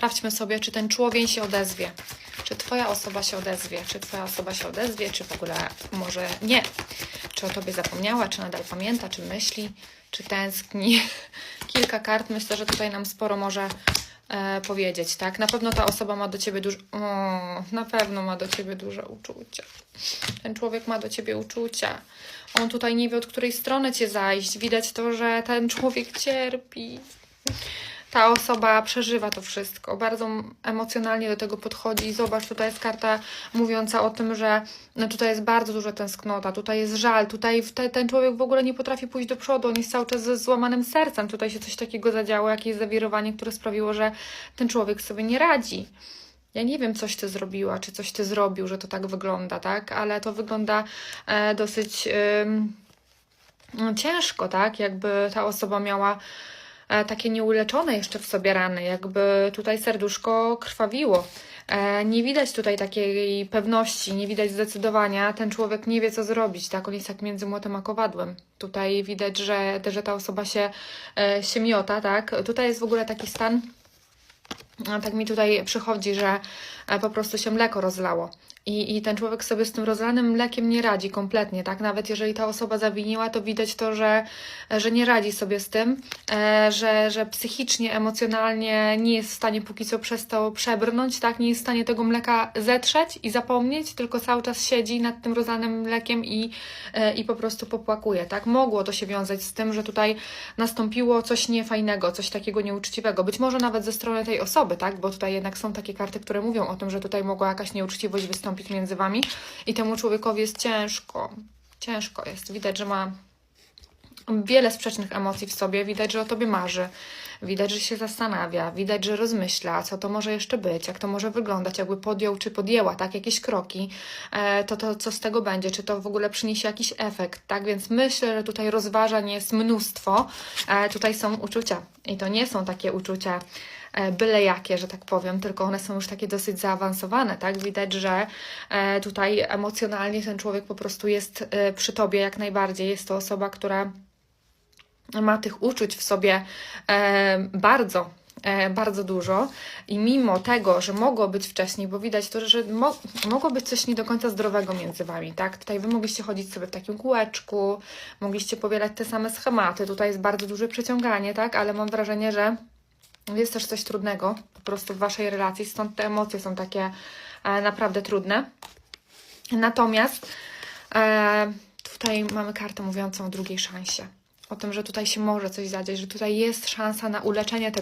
Sprawdźmy sobie, czy ten człowiek się odezwie. Czy Twoja osoba się odezwie? Czy Twoja osoba się odezwie? Czy w ogóle może nie? Czy o Tobie zapomniała? Czy nadal pamięta? Czy myśli? Czy tęskni? Kilka kart myślę, że tutaj nam sporo może e, powiedzieć, tak? Na pewno ta osoba ma do Ciebie dużo... O, na pewno ma do Ciebie duże uczucia. Ten człowiek ma do Ciebie uczucia. On tutaj nie wie, od której strony Cię zajść. Widać to, że ten człowiek cierpi ta osoba przeżywa to wszystko, bardzo emocjonalnie do tego podchodzi. Zobacz, tutaj jest karta mówiąca o tym, że no tutaj jest bardzo duża tęsknota, tutaj jest żal, tutaj te, ten człowiek w ogóle nie potrafi pójść do przodu, on jest cały czas ze złamanym sercem. Tutaj się coś takiego zadziało, jakieś zawirowanie, które sprawiło, że ten człowiek sobie nie radzi. Ja nie wiem, coś ty zrobiła, czy coś ty zrobił, że to tak wygląda, tak? Ale to wygląda e, dosyć no, ciężko, tak? Jakby ta osoba miała e, takie nieuleczone jeszcze w sobie rany, jakby tutaj serduszko krwawiło. E, nie widać tutaj takiej pewności, nie widać zdecydowania. Ten człowiek nie wie, co zrobić, tak? On jest jak między młotem a kowadłem. Tutaj widać, że, że ta osoba się, e, się miota, tak? Tutaj jest w ogóle taki stan, tak mi tutaj przychodzi, że e, po prostu się mleko rozlało. I, I ten człowiek sobie z tym rozlanym mlekiem nie radzi kompletnie, tak? Nawet jeżeli ta osoba zawiniła, to widać to, że, że nie radzi sobie z tym, e, że, że psychicznie, emocjonalnie nie jest w stanie póki co przez to przebrnąć, tak? Nie jest w stanie tego mleka zetrzeć i zapomnieć, tylko cały czas siedzi nad tym rozlanym mlekiem i, e, i po prostu popłakuje, tak? Mogło to się wiązać z tym, że tutaj nastąpiło coś niefajnego, coś takiego nieuczciwego. Być może nawet ze strony tej osoby, tak? Bo tutaj jednak są takie karty, które mówią o tym, że tutaj mogła jakaś nieuczciwość wystąpić między wami i temu człowiekowi jest ciężko. Ciężko jest. Widać, że ma wiele sprzecznych emocji w sobie. Widać, że o tobie marzy. Widać, że się zastanawia. Widać, że rozmyśla, co to może jeszcze być, jak to może wyglądać, jakby podjął czy podjęła, tak, jakieś kroki, e, to, to co z tego będzie, czy to w ogóle przyniesie jakiś efekt, tak, więc myślę, że tutaj rozważań jest mnóstwo. E, tutaj są uczucia i to nie są takie uczucia e, byle jakie, że tak powiem, tylko one są już takie dosyć zaawansowane, tak? Widać, że e, tutaj emocjonalnie ten człowiek po prostu jest e, przy tobie jak najbardziej. Jest to osoba, która ma tych uczuć w sobie bardzo, bardzo dużo i mimo tego, że mogło być wcześniej, bo widać to, że mo mogło być coś nie do końca zdrowego między Wami, tak? Tutaj Wy mogliście chodzić sobie w takim kółeczku, mogliście powielać te same schematy, tutaj jest bardzo duże przeciąganie, tak? Ale mam wrażenie, że jest też coś trudnego po prostu w Waszej relacji, stąd te emocje są takie e, naprawdę trudne. Natomiast e, tutaj mamy kartę mówiącą o drugiej szansie. O tym, że tutaj się może coś zadziać, że tutaj jest szansa na uleczenie tego